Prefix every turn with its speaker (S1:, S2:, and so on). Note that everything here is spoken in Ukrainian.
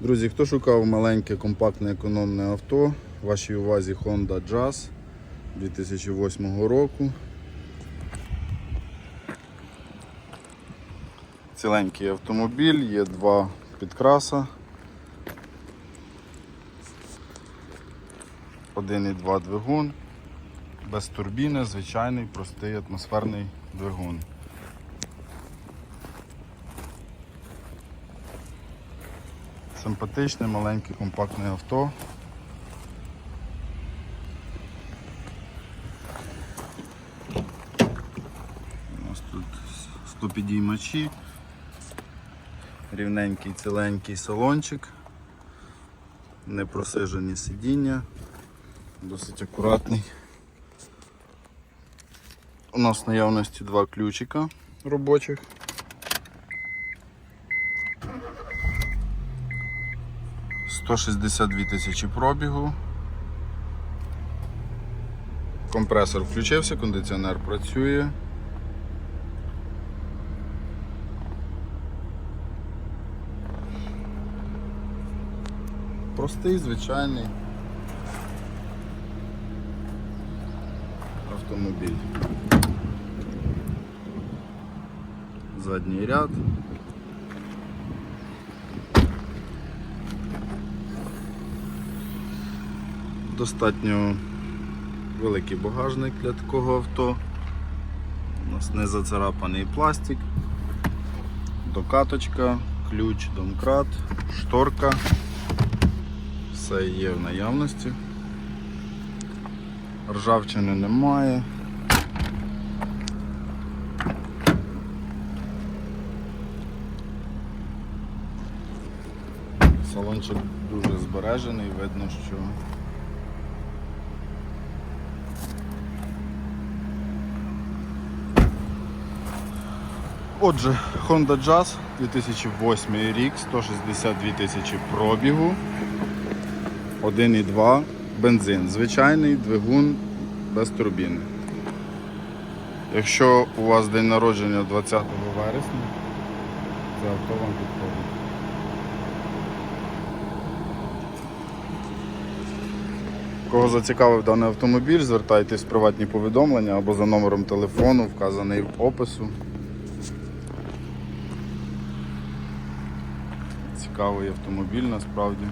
S1: Друзі, хто шукав маленьке компактне економне авто, вашій увазі Honda Jazz 2008 року. Ціленький автомобіль, є два підкраса. 1,2 двигун, без турбіни, звичайний простий атмосферний двигун. Симпатичне, маленьке, компактне авто. У нас тут стопідіймачі, рівненький ціленький салончик, непросижені сидіння, досить акуратний. У нас наявності два ключика робочих. Сто шістдесят дві тисячі пробігу. Компресор включився, кондиціонер працює. Простий, звичайний автомобіль. Задній ряд. Достатньо великий багажник для такого авто. У нас не зацарапаний пластик, докаточка, ключ, домкрат, шторка. Все є в наявності. Ржавчини немає. Салончик дуже збережений, видно, що Отже, Honda Jazz 2008 рік, 162 тисячі пробігу, 1,2 бензин, звичайний двигун без турбіни. Якщо у вас день народження 20 вересня, це авто вам підходить. Кого зацікавив даний автомобіль, звертайтесь в приватні повідомлення або за номером телефону, вказаний в опису. Цікавий автомобіль насправді.